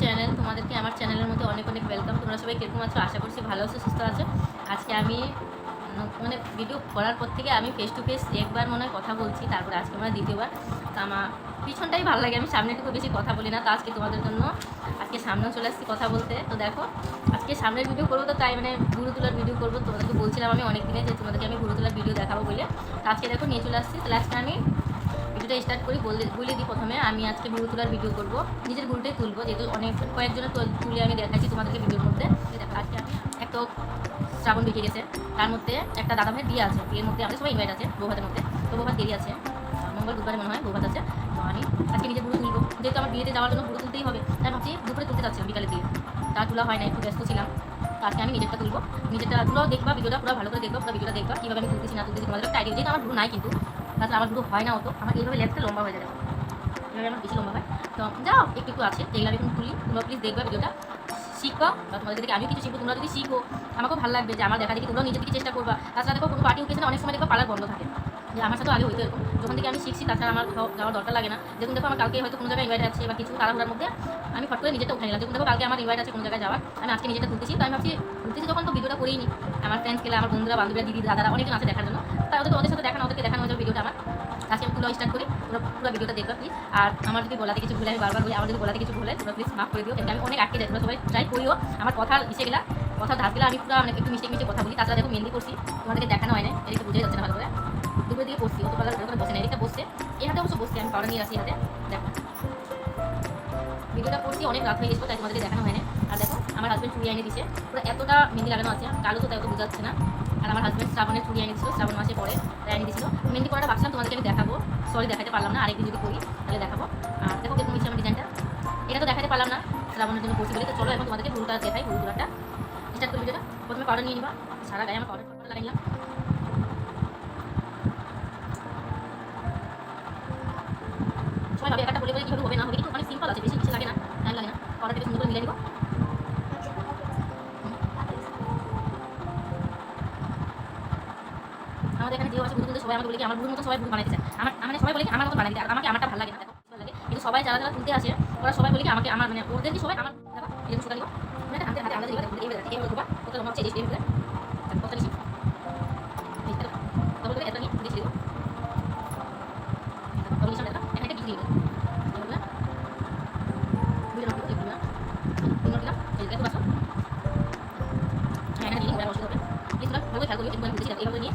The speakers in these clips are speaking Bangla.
চ্যানেল, তোমাদেরকে আমার চ্যানেলের মধ্যে অনেক অনেক ওয়েলকাম তোমরা সবাই কীরকম আছো? আশা করছি ভালো আছো, সুস্থ আছো। আজকে আমি মানে ভিডিও করার পর থেকে আমি ফেস টু ফেস একবার মনে হয় কথা বলছি, তারপরে আজকে মানে দ্বিতীয়বার। তো আমার পিছনটাই ভালো লাগে, আমি সামনে একটু বেশি কথা বলি না, তো আজকে তোমাদের জন্য আজকে সামনেও চলে আসছি কথা বলতে। তো দেখো, আজকে সামনের ভিডিও করব তো তাই মানে ঘুরু তোলার ভিডিও করব। তোমাদেরকে বলছিলাম আমি অনেক দিনে যে তোমাদেরকে আমি ঘুরু তোলার ভিডিও দেখাবো বলে। তো আজকে দেখো নিয়ে চলে আসছি। তাহলে আজকে আমি ভিডিওটা স্টার্ট করি, বলে বলে দিই প্রথমে, আমি আজকে গরু তোলার ভিডিও করব। নিজের গরুটাই তুলবো, যেহেতু অনেক কয়েকজনের তুল- আমি দেখাচ্ছি তোমাদেরকে ভিডিওর মধ্যে। আজকে আমি একটা শ্রাবণ বেঁকে গেছে, তার মধ্যে একটা দাদা ভাইয়ের বিয়ে আছে, বিয়ের মধ্যে আমাদের সবাই ইনভাইট আছে, বৌভাতের মধ্যে। তো বৌভাত দেরি আছে, মঙ্গল, বুধবারে মনে হয় বৌভাত আছে। তো আমি আজকে নিজের গরু তুলবো, যেহেতু আমার বিয়েতে যাওয়ার জন্য গরু তুলতেই হবে, তাই ভাবছি দুপুরে তুলতে যাচ্ছিলাম বিকালে দিয়ে তার তোলা হয় না একটু ব্যস্ত ছিলাম। তো আজকে আমি নিজেরটা তুলবো। নিজেরটা তুলো দেখবা, ভিডিওটা পুরো ভালো করে দেখবা, পুরো ভিডিওটা দেখবা, কীভাবে আমি তুলতেছি না তুলতেছি তোমাদের একটা যেহেতু আমার ভুল নাই কিন্তু তাছাড়া আমার দুটো হয় না অত আমার এইভাবে লেন্সটা লম্বা হয়ে যাবে। এভাবে আমার বেশি লম্বা হয়। তো যাও, একটু একটু আছে। আমি এখন তুলি তোমরা প্লিজ দেখবে ভিডিওটা। শিখবা। বা তোমাদের থেকে কিছু শিখব, তোমরা যদি শিখো আমাকেও ভালো লাগবে যে আমার দেখা দেখি তোমরাও নিজের দিকে চেষ্টা করবা। তাছাড়া দেখো, কোনো পার্টি ওকেশনে অনেক সময় দেখবা পার্লার বন্ধ থাকে। যে আমার সাথে আগে হইতো এরকম। যখন থেকে আমি শিখছি, তাছাড়া আমার যাওয়ার দরকার লাগে না। দেখুন দেখো, আমার কালকে হয়তো কোনো জায়গায় ইনভাইট আছে বা কিছু তাড়াহুড়ার মধ্যে আমি ফট করে নিজেটা উঠে নিলাম। দেখুন দেখো, কালকে আমার ইনভাইট আছে কোনো জায়গায় যাওয়ার। আমি আজকে নিজেটা তুলতেছি। তো আমি ভাবছি, তুলতেছি যখন তো ভিডিওটা করেই নি আমার ফ্রেন্ডস গেলে আমার বন্ধুরা, বান্ধবীরা, দিদি, দাদারা অনেকজন আছে দেখার জন্য। তাই ওদের ওদের সাথে দেখানো ওদেরকে দেখানো ভিডিওটা তুলো স্টার্ট করি পুরো পুরো ভিডিওটা দেখবে প্লিজ আর আমার যদি বলাতে কিছু ভুলে আমি বারবার বলি আমার যদি বলাতে কিছু ভুলে তোমরা প্লিজ মাফ করে দিও। আমি অনেক আটকে যাই, তোমরা সবাই ট্রাই করিও। আমার কথা ইসে গেলা, কথা ধাপ গেলে, আমি পুরো মানে একটু মিস্টেক মিস্টেক কথা বলি। তাছাড়া দেখো মেহেন্দি করছি, তোমাদেরকে দেখানো হয় না এদিকে বুঝে যাচ্ছে না ভালো করে। দুপুরের দিকে বসছি, অত পালা করে বসে না এদিকে বসছে। এই হাতে অবশ্য বসছি, আমি পাউডার নিয়ে আসি হাতে দেখো। ভিডিওটা করছি, অনেক রাত হয়ে গেছিল তাই তোমাদেরকে দেখানো হয় না আর দেখো, আমার হাজব্যান্ড চুড়ি এনে দিছে। পুরো এতটা মেহেন্দি লাগানো আছে, কালো তো তাই অত বোঝাচ্ছে না। আর আমার হাজব্যান্ড শ্রাবণে চুড়ি এনে শ্রাবণ মাসে পরে তাই এনে দিচ্ছিল মেহেন্দি করাটা ভাবছিলাম তোমাদেরকে আমি দেখাবো। সরি দেখাতে পারলাম না, আরেকদিন যদি করি, তাহলে দেখাবো। আর দেখো কেমন হচ্ছে আমার ডিজাইনটা এটা তো দেখাতে পারলাম না, শ্রাবণের জন্য করছি বলে। তো চলো, এখন তোমাদেরকে ভুলটা দেখাই ভুল পুরোটা স্টার্ট করবি যেটা প্রথমে পাউডার নিয়ে নিবা। সারা গায়ে আমার পাউডার লাগাইলাম আমাদের এখানে যে আছে বুঝতে সবাই আমাকে বলে কি, আমার বুড়োর মতো সবাই বুড়ো বানাইতে চায়। আমার মানে সবাই বলে কি, আমার মতো বানাইতে আর আমাকে আমারটা ভালো লাগে না ভালো লাগে কিন্তু সবাই যারা যারা তুলতে আসে, ওরা সবাই বলে কি, আমাকে আমার মানে ওদের কি সবাই আমার এরকম দিব। মানে হাতে আলাদা এই এই দিবা কত লম্বা হচ্ছে এই কত নিয়ে দিব তারপর এটা রকম দেখো বাসো হ্যাঁ ভালো খেয়াল এইভাবে নিয়ে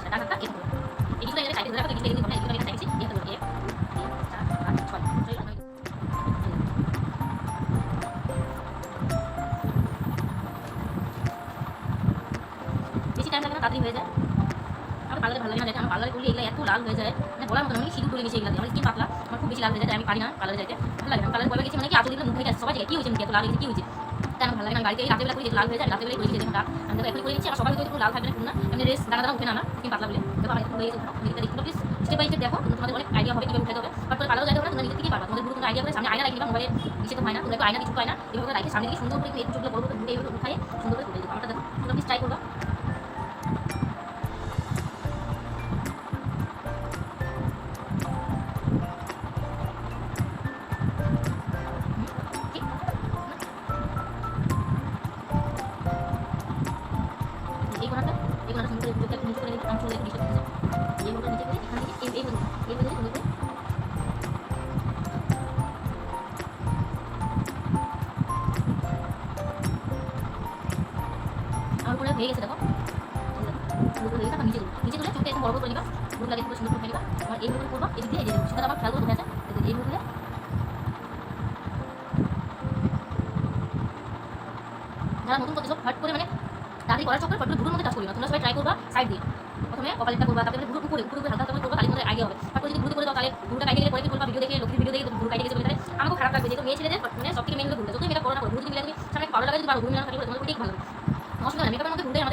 তাড়াতাড়ি হয়ে যায়। আমার পার্লারে ভালো লাগে না, দেখে আমার পার্লারে করলে এগুলো এত লাল হয়ে যায়। মানে বলার মতো আমি সিঁদুর করে নিয়েছি এগুলো আমার স্কিন পাতলা, আমার খুব বেশি লাল হয়ে যায় আমি পারি না পার্লারে যাইতে ভালো লাগে পার্লারে কবে গেছি মানে কি দিলে মুখ থেকে সবাই কি হয়েছে এত লাল হয়েছে, কি হয়েছে। আমার ভালো লাগে না, আমি বাড়িতে এই রাতের বেলা করে লাল হয়ে যায় রাতের বেলা করে যেতে দেখুন আমি দেখো এখন করে নিচ্ছি আমার সবাই লাল থাকবে না কোনো না। আমি রেস দানা দানা উঠে না আমার স্কিন পাতলা বলে। দেখো আমার হয়ে গেছে উঠো দেখো। তোমাদের অনেক আইডিয়া হবে কীভাবে উঠাতে হবে। বাট করে পার্লারে যাইতে হবে তোমরা নিজে থেকেই পারবা। তোমাদের কোনো আইডিয়া করে সামনে আয়না রাখি দিবা মোবাইলে নিচে তো হয় না, তোমরা আয়না কিছু পায় না, এভাবে রাখি সামনে দিকে সুন্দর করে একটু চোখগুলো বড় করে এইভাবে উঠাই সুন্দর করে তুলে দিবা আমারটা দেখো তোমরা প্লিজ ট্রাই করবা। আমার পুরো হয়ে গেছে দেখো নিচে দিয়ে এই সেটা আমার আছে এইভাবে যারা নতুন করতেছো মানে তাড়াতাড়ি করার চক্করে ফটো ভুরুর মধ্যে টাচ করি না তোমরা সবাই ট্রাই করবা সাইড দিয়ে প্রথমে কপালিটা করবা তারপরে ভুরু উপরে উপরে হালকা করে করবা তাহলে তোমাদের আইডিয়া হবে তারপর যদি ভুরু করে দাও তাহলে ভুরুটা কাইটে গেলে পরে কি করবা ভিডিও দেখে লক্ষ্মীর ভিডিও দেখে ভুরু কাইটে গেছে বলে তাহলে আমাকে খারাপ লাগবে যেহেতু মেয়ে ছেলেদের মানে সব থেকে মেন হলো ভুরুটা যদি মেয়েটা করো না করো ভুরু যদি মিলে তুমি সামনে পাউডার লাগাই যদি পারো ভুরু মিলানো থাকলে তোমাদের ওইটাই ভালো অসুবিধা নেই মেকআপের মধ্যে ভুরুটাই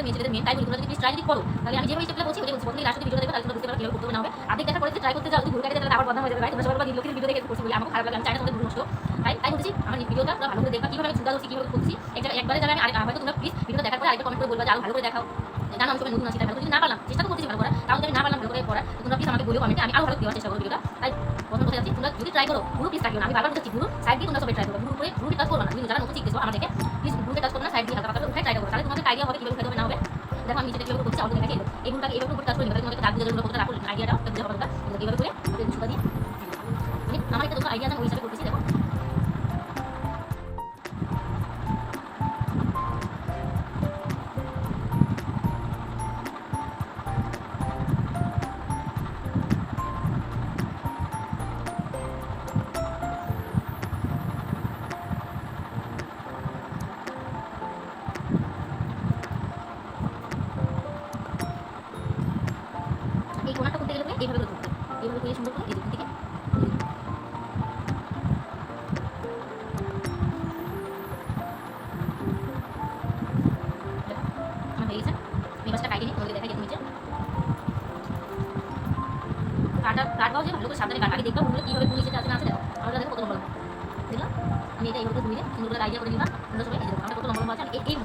তাই বলি তোমরা যদি প্লিজ ট্রাই যদি করো, তাহলে আমি যেভাবে স্টেপটা বলছি ওইটাই বলছি প্রথমে লাস্টে ভিডিও দেখবে, তাহলে তোমরা বুঝতে পারবে কীভাবে করতে না হবে আধেক দেখা পরে ট্রাই করতে যাও, যদি ভুরু কাইটে তাহলে আবার বদনাম হয়ে যাবে ভাই তোমরা সবাই লক্ষ্মীর ভিডিও দেখে করছি বলে, আমাকে খারাপ লাগে, আমি চাই না তোমাদের ভুল নষ্ট তাই তাই বলছি, আমার ভিডিওটা তোমরা ভালো করে দেখবা, কীভাবে সুন্দর হচ্ছি কীভাবে করছি এক একবারে যারা আমি হয়তো তোমরা প্লিজ ভিডিও দেখার পরে আরেকবার কমেন্ট করে বলবা যে আরও ভালো করে দেখাও জানো আমি সবাই নতুন আছি, তাই ভালো যদি না পারলাম, চেষ্টা তো করতেছি ভালো করা তাও আমি না পারলাম ভালো করে পড়া তোমরা প্লিজ আমাকে বলে কমেন্টে আমি আরও ভালো দেওয়ার চেষ্টা করব ভিডিওটা তাই প্রথম কথা যাচ্ছি, তোমরা যদি ট্রাই করো পুরো প্লিজ ট্রাই না। আমি বারবার বলছি পুরো সাইড দিয়ে তোমরা সবাই ট্রাই করো পুরো করে পুরো টাচ করো না যারা নতুন শিখতেছো, আমাদেরকে প্লিজ পুরো টাচ করো না সাইড দিয়ে হালকা ট্রাই করো, তাহলে তোমাদের আইডিয়া হবে কীভাবে উঠাতে হবে, না আমি কীভাবে করছে আমাদের দেখে, এই গুলোটাকে এইভাবে করতে টাচ করে তোমাদের দাগ দিয়ে যেগুলো কতটা রাখো আইডিয়াটা এইভাবে করে সাবধানে কাট আগে দেখবা ওগুলো কীভাবে পুলিশে আছে না আছে দেখো আমরা কত নম্বর দেখলাম আমি এটা এইভাবে ধুয়ে সুন্দর করে আইডিয়া করে নিলাম তোমরা সবাই এই আমরা কত নম্বর আছে এই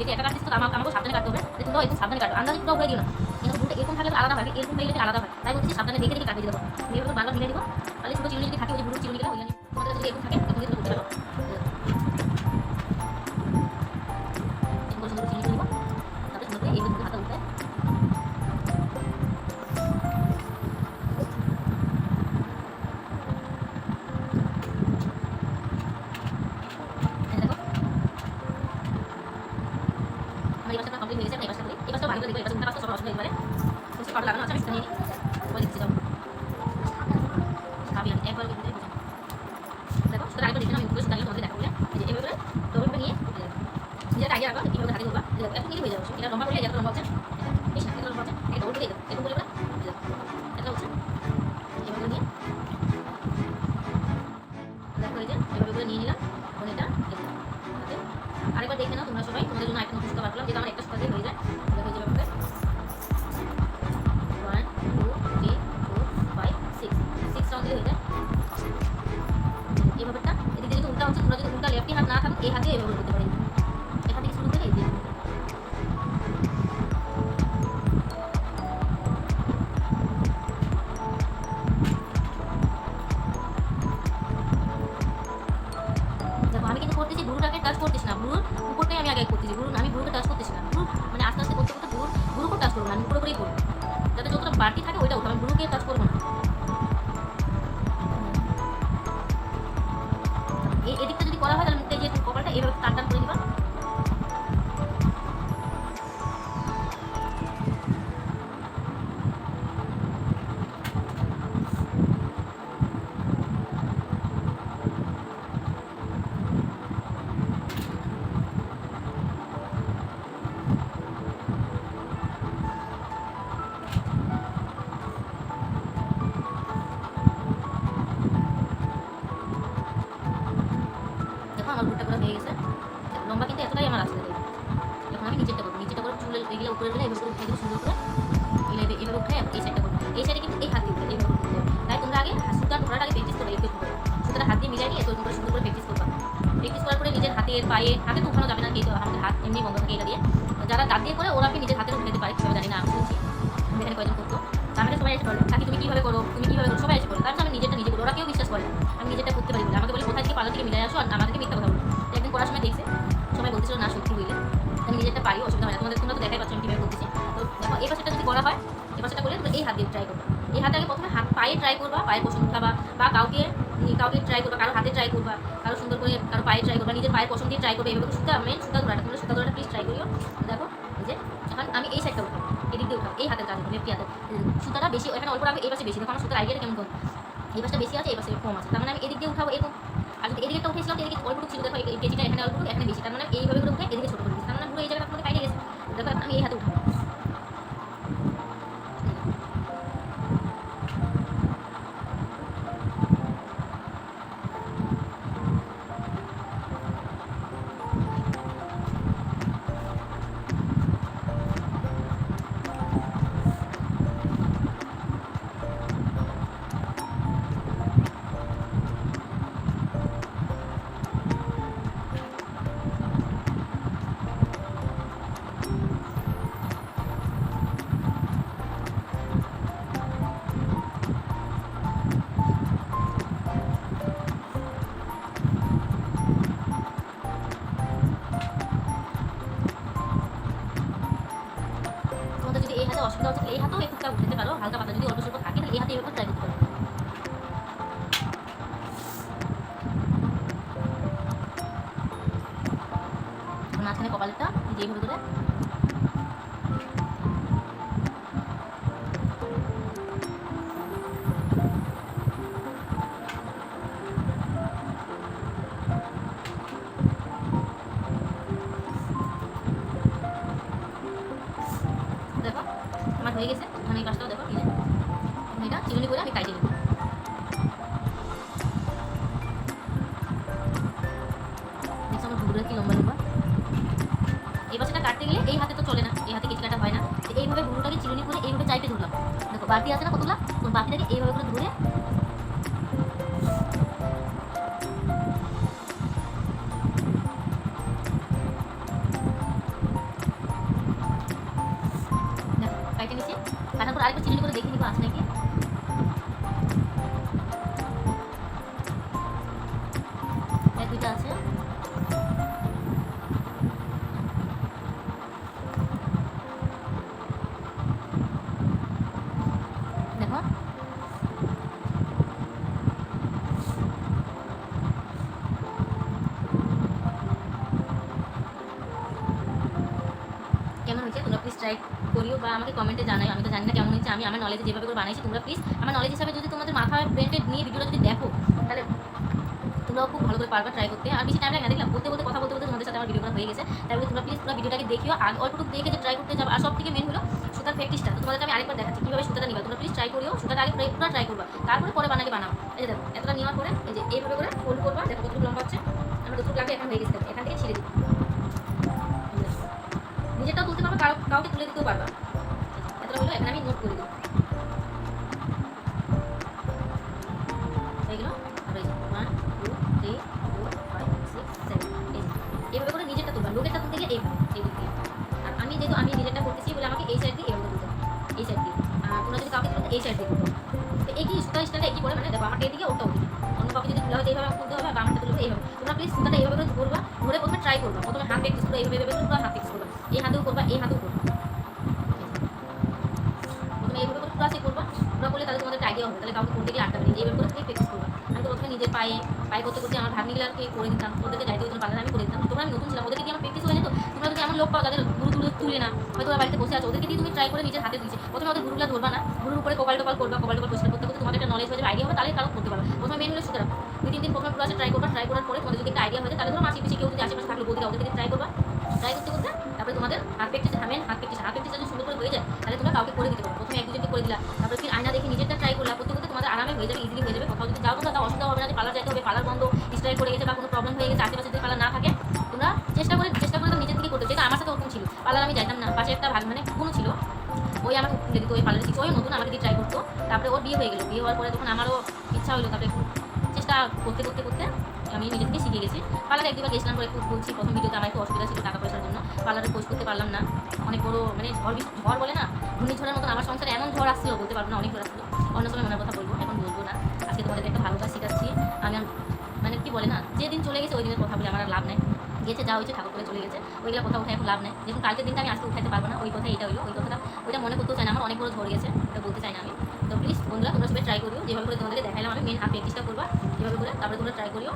যেটা একা কাটছিস তো আমাকে সাবধানে কাটতে হবে একদম সাবধানে কাটো আন্দাজ পুরো হয়ে না কিন্তু ভুলটা এরকম থাকলে আলাদা হবে, এরকম হয়ে আলাদা হয়। তাই বলছি সাবধানে দেখে দেখে কাটিয়ে দেবো আমি এভাবে বারবার ঢিলে দিব তাহলে ছোটো চিরুনি যদি থাকে, ওই যে বুড়ো চিরুনি গেলে ওইখানে তোমাদের যদি এরকম থাকে, তখন কিন্তু করতে পারো। হাতে হয়ে ভালো করে। দেখব, এই পাশটা উল্টা সবার অসুবিধা এবারে বুঝতে পারো লাগানো দেখো সেটা আরেকবার দেখে আমি উপরে সেটা নিয়ে তোমাদের দেখাবো এই যে এইভাবে ডবল নিয়ে যেটা আগে রাখবা কীভাবে হাতে ধরবা দেখো হয়ে যাবে এটা লম্বা করে এটা লম্বা করে করে এভাবে নিয়ে দেখো যে এভাবে করে নিয়ে নিলাম এখন এটা আরেকবার দেখে নাও তোমরা সবাই। তোমাদের জন্য একটা নতুন করলাম, যেটা আমার একটা সুতা হয়ে যায়। এই হাতে এইভাবে করতে পারি। এখান থেকে শুরু করে এই আমি কিন্তু করতেছি গুরুটাকে টাচ করতেছি না। গুরুর উপরটাই আমি আগে করতেছি। গুরু আমি গুরুকে টাচ করতেছি না। মানে আস্তে আস্তে করতে করতে গুরু গুরুকে টাচ করব না, আমি পুরোপুরি করব। যাতে যতটা বাড়তি থাকে ওইটা উঠো, আমি গুরুকে টাচ করব না। এমনি বন্ধ থাকে এটা দিয়ে। যারা দাঁত দিয়ে করে, ওরা কি নিজের উঠে দিতে পারে? কীভাবে জানি না, আমি শুনছি এখানে কয়জন করতো আমাকে সবাই এসে বলে তুমি কীভাবে করো? তুমি কীভাবে করো? সবাই এসে বলে। তার জন্য আমি নিজেরটা নিজে করি ওরা কেউ বিশ্বাস করে। আমি নিজেরটা করতে পারি বলে। আমাকে বলে, কোথায় থেকে পালা থেকে মিলাই আসো আর আমাদেরকে মিথ্যা কথা বলো। একদিন করার সময় দেখছে, সবাই বলছিল না, সত্যি বলে আমি নিজেরটা পারি, অসুবিধা হয় না। তোমাদের, তোমরা তো দেখাই পাচ্ছ আমি কীভাবে করতেছি। তো দেখো, এই পাশেটা যদি করা হয়, এই পাশেটা করলে তোমরা এই হাত দিয়ে ট্রাই করবে। এই হাতে আগে প্রথমে হাত পায়ে ট্রাই করবা পায়ের পশম উঠাবা বা কাউকে কাউকে ট্রাই করবা, কারও হাতে ট্রাই করবা, কারও সুন্দর করে কারও পায়ে ট্রাই করবা, নিজের পায়ের পছন্দ দিয়ে ট্রাই করবে, এভাবে সুতা মেন সুতা ধরাটা তোমরা সুতা ধরাটা প্লিজ ট্রাই করিও। দেখো যে, এখন আমি এই সাইডটা উঠাবো, এদিক দিয়ে উঠাবো, এই হাতের কাজ লেফটি হাতে সুতাটা বেশি, এখানে অল্প রাখবে, এই পাশে বেশি, দেখো আমার সুতার আইডিয়াটা কেমন কম এই পাশটা বেশি আছে, এই পাশে কম আছে, তার মানে আমি এদিক দিয়ে উঠাবো, এরকম। আর যদি এদিকে উঠেছিলাম এদিকে অল্প ছিল দেখো, এই কেজিটা এখানে অল্প এখানে বেশি, তার মানে এইভাবে করে উঠে এদিকে ছোট করে দিচ্ছি তার মানে পুরো এই জায়গাটা তোমাদের কাইটে গেছে। দেখো আমি এই হাতে এখানে কপালেরটা যেইভাবে করে কাটতে গেলে এই হাতে তো চলে না, এই হাতে কেটে কাটা হয় না। এইভাবে ভুগুটাকে চিরুনি করে এইভাবে চাইতে ধরলাম। দেখো বাতি আছে না কতগুলো? বাতিটাকে এইভাবে করে ধরে বা আমাকে কমেন্টে জানাই, আমি তো জানি না কেমন হয়েছে, আমি আমার নলেজে যেভাবে করে বানাইছি, তোমরা প্লিজ আমার নলেজ হিসাবে যদি তোমাদের মাথায় ব্রেনটে নিয়ে ভিডিওটা যদি দেখো, তাহলে তোমরাও খুব ভালো করে পারবা ট্রাই করতে। আর বেশি টাইম লাগে দেখলাম, বলতে বলতে কথা বলতে বলতে তোমাদের সাথে আমার ভিডিও হয়ে গেছে। তাহলে তোমরা প্লিজ পুরো ভিডিওটাকে দেখিও, আর অল্পটুকু দেখে যে ট্রাই করতে যাব। আর সব থেকে মেন হলো সুতার প্র্যাকটিসটা তো তোমাদেরকে আমি আরেকবার দেখাচ্ছি, কীভাবে সুতাটা নিবা। তোমরা প্লিজ ট্রাই করিও, সুতাটা আগে পুরো ট্রাই করবা। তারপরে পরে বানাকে বানাও এই যে দেখো, এতটা নেওয়ার পরে এই যে এইভাবে করে ফোল্ড করবা। দেখো কতটুকু লম্বা হচ্ছে। আমার কতটুকু লাগে এখন হয়ে গেছে এখান থেকে ছিঁড়ে দিবো। নিজেরটাও তুলতে পারবা কাউকে তুলে দিতেও পারবা। এখানে আমি নোট করে দেবো পুরো চেক করবা। পুরো করলে তাহলে তোমাদের আইডিয়া হবে। তাহলে কাউকে করতে গিয়ে আটটা নেই এইভাবে করে তুমি প্র্যাকটিস করবা। আমি তো প্রথমে নিজের পায়ে পায়ে করতে করতে আমার ভাগ্নিগুলাকে করে দিতাম, ওদেরকে যাইতে হতো পারলে আমি করে দিতাম। তোমরা আমি নতুন ছিলাম, ওদেরকে আমার প্র্যাকটিস হয়ে যেত তোমরা যদি এমন লোক পাও, তাদের গুরু তুলে তুলে না হয়তো ওরা বাড়িতে বসে আছে। ওদেরকে দিয়ে তুমি ট্রাই করে নিজের হাতে দিচ্ছে প্রথমে ওদের গুরুগুলা ধরবা না। গুরুর উপরে কপাল টপাল করবা, কপাল টপাল পরিষ্কার করতে করতে তোমাদের একটা নলেজ হয়ে যাবে আইডিয়া হবে, তাহলে কারও করতে পারবে প্রথমে মেন হলো সুতরাং দুই, তিন দিন প্রথমে পুরো ট্রাই করবা। ট্রাই করার পরে তোমাদের যদি একটা আইডিয়া হয়ে যায়, তাহলে ধরো মাসি পিছিয়ে কেউ যদি আশেপাশে থাকল, বৌদিরা ওদেরকে ট্রাই করবা। ট্রাই করতে করতে তারপরে তোমাদের হাত প্র্যাকটিস হামেন হাত প্র্যাকটিস হাত প্র্যাকটিস যদি সুন্দর করে হয়ে যায়, তাহলে তোমরা কাউকে করে দিতে পারো। প্রথমে এক দুজনকে করে দিলা, তারপরে ফির আয়না দেখে নিজেরটা ট্রাই করলা করতে করতে তোমাদের আরামে হয়ে যাবে ইজিলি হয়ে যাবে কোথাও যদি যাও তোমরা, তাও অসুবিধা হবে না যে পার্লার যাইতে হবে পার্লার বন্ধ স্ট্রাইক করে গেছে বা কোনো প্রবলেম হয়ে গেছে, আশেপাশে যদি পার্লার না থাকে, তোমরা চেষ্টা করে চেষ্টা করে নিজের থেকে করতে যেটা আমার সাথে ওরকম ছিল পার্লার আমি যাইতাম না, পাশে একটা ভাগ মানে কোনো ছিল, ওই আমাকে খুলে দিত, ওই পার্লারে ওই নতুন আমাকে দিয়ে ট্রাই করতো। তারপরে ওর বিয়ে হয়ে গেলো, বিয়ে হওয়ার পরে তখন আমারও ইচ্ছা হলো, তারপরে চেষ্টা করতে করতে করতে আমি নিজে থেকে শিখে গেছি। পার্লারে একদিন গেছিলাম পরে একটু বলছি, প্রথম ভিডিওতে আমার একটু অসুবিধা ছিল, টাকা জন্য পার্লারে পোস্ট করতে পারলাম না। অনেক বড় মানে ঝড় ঝড় বলে না, ঘূর্ণিঝড়ের মতন আমার সংসারে এমন ঝড় আসছিল, বলতে পারব না, অনেক ঝড় আসছিল। অন্য সময় মনের কথা বলব, এখন বলব না। আজকে তোমাদের একটা ভালো কাজ শেখাচ্ছি। আমি মানে কি বলে না, যেদিন চলে গেছে ওই দিনের কথা বলে আমার লাভ নেই। গেছে, যা হয়েছে, ঠাকুর করে চলে গেছে, ওইগুলো কথা উঠে এখন লাভ নেই। যেমন কালকের দিনটা আমি আজকে উঠাতে পারব না, ওই কথা এটা হইল ওই কথাটা। ওইটা মনে করতেও চাই না, আমার অনেক বড় ঝড় গেছে, ওটা বলতে চাই না আমি। তো প্লিজ বন্ধুরা, তোমরা সবাই ট্রাই করিও, যেভাবে করে তোমাদেরকে দেখাইলাম আমি মেন হাফ প্র্যাকটিসটা করবা, যেভাবে করে, তারপরে তোমরা ট্রাই করিও।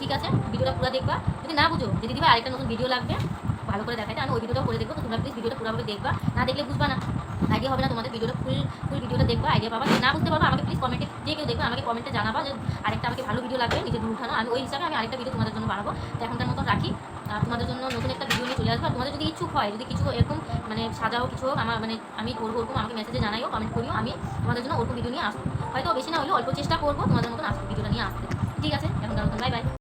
ঠিক আছে, ভিডিওটা পুরো দেখবা। যদি না বুঝো, যদি দিবা আরেকটা নতুন ভিডিও লাগবে। ভালো করে দেখাইতে আমি ওই ভিডিওটাও করে দেখব। তো তোমরা প্লিজ ভিডিওটা পুরোভাবে দেখবা। না দেখলে বুঝবা না। আইডিয়া হবে না তোমাদের ভিডিওটা ফুল ফুল ভিডিওটা দেখবা। আইডিয়া পাবা। না বুঝতে পারবা, আমাকে প্লিজ কমেন্টে যে কেউ দেখবে, আমাকে কমেন্টে জানাবা যে আরেকটা আমাকে ভালো ভিডিও লাগবে, নিজের উঠানো আমি ওই হিসাবে আমি আরেকটা ভিডিও তোমাদের জন্য বানাবো। তো এখনকার মতো রাখি। তোমাদের জন্য নতুন একটা ভিডিও নিয়ে চলে আসব। তোমাদের যদি ইচ্ছুক হয়, যদি কিছু এরকম মানে সাজাও, কিছু হোক, আমার মানে আমি করব ওরকম আমাকে মেসেজে জানাইও কমেন্ট করিও। আমি তোমাদের জন্য ওরকম ভিডিও নিয়ে আসব। হয়তো বেশি না হলেও অল্প চেষ্টা করব তোমাদের মতন আসব ভিডিওটা নিয়ে আসতে। ঠিক আছে? এখনকার মতন বাই বাই